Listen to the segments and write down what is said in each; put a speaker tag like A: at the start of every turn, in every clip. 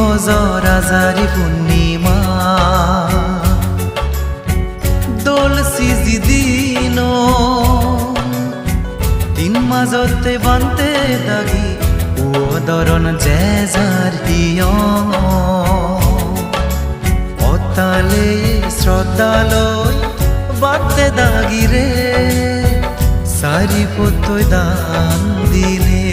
A: আজারি পূর্ণিমা। দোল CG দিন, তিন মাজতে বান্তে দাগি ও দরন জেজার হিয়। অতালে শ্রদ্ধালয় বাতে দাগি রে সারি পতই দান দিলে।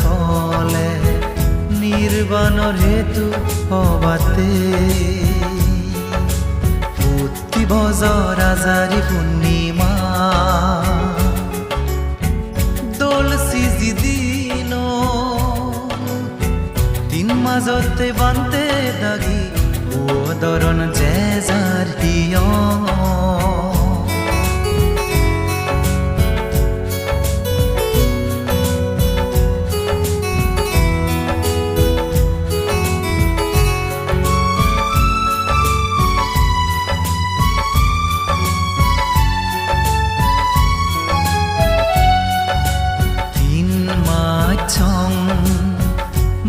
A: ফলে নির্বাণর হেতু হবাতে। প্রতি বজর আজারি পূর্ণিমা। দোল সিজি দিন মাজতে বান্তে দাগি। ও দরন জেজার হিয়।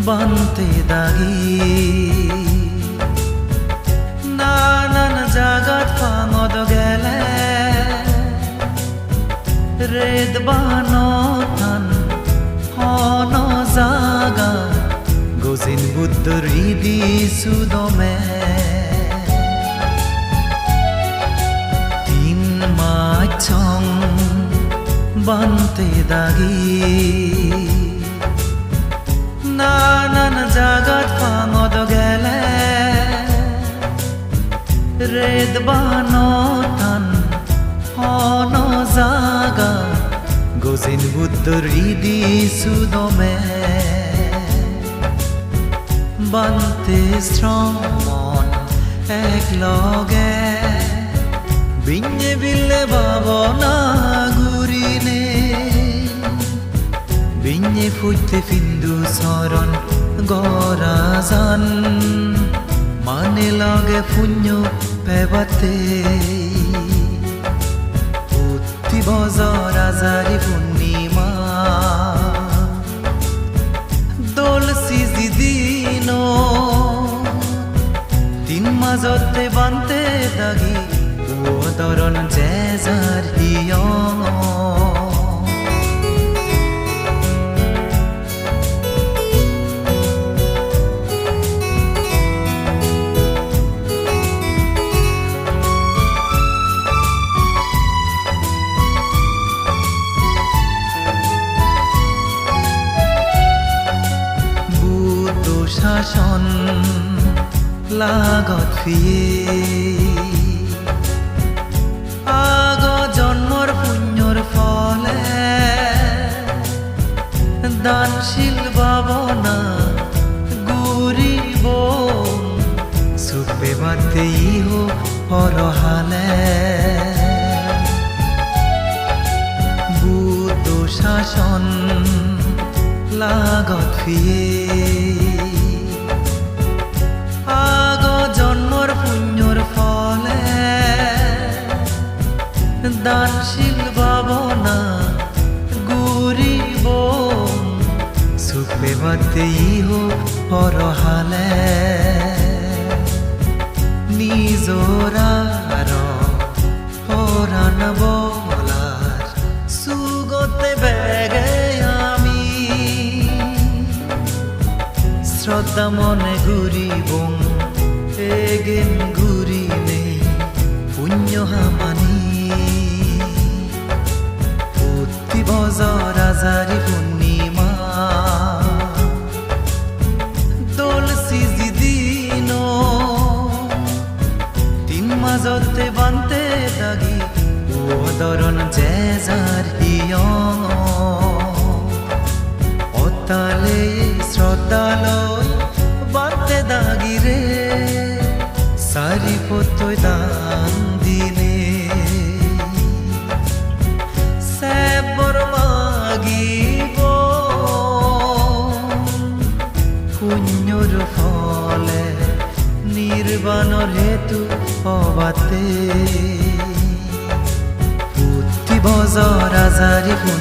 A: বান্তে দাগি। নানান জাগাত ফাঙদ গেলে। রেদ বানথান হন জাগা। গজিন বুদ্ধ হৃদি সুদমে। তিন মাছং বান্তে দাগি। বানতান হন জাগা, গজিন বুদ্ধ হৃদি সুদমে। বান্তে শ্রমণ এক লগে বিঞ্জে বিলে ভাবনা ঘুরিনে বিঞ্জে ফুটতে ফিন্দু চরণ গরাজান মানে লগে পুণ্য পেবাতে প্রতি বজর আজারি পূর্ণিমা। দোল সিজি দিন মাজতে বান্তে দাগি ও দরন জেজার হিয়। লাগত ফিয়ে আগ জন্মর পুণ্যর ফলে দানশীল ভাবনা গুরিব। সুপে বাতে ইহো পরহালে। বুদ্ধ শাসন লাগত ফিয়ে দানশীল ভাবনা গুরিব সুপে বাতে ইহো পরহালে। নিজরার পরাণ বলার সুগতে বেগে আমি। শ্রদ্ধা মনে ঘুরিব এগেন ঘুরিনে পুণ্য হামানি আজারি পূর্ণিমা। দোল সিজি দিন তিন মাজতে বান্তে দাগি ও দরন জেজার হিয়। অতালে শ্রদ্ধালয় বাতে দাগি রে সারি পতই দান দিলে। পুণ্যর ফলে নির্বাণর হেতু অবাতে বজৰ আজাৰি আজারি দোল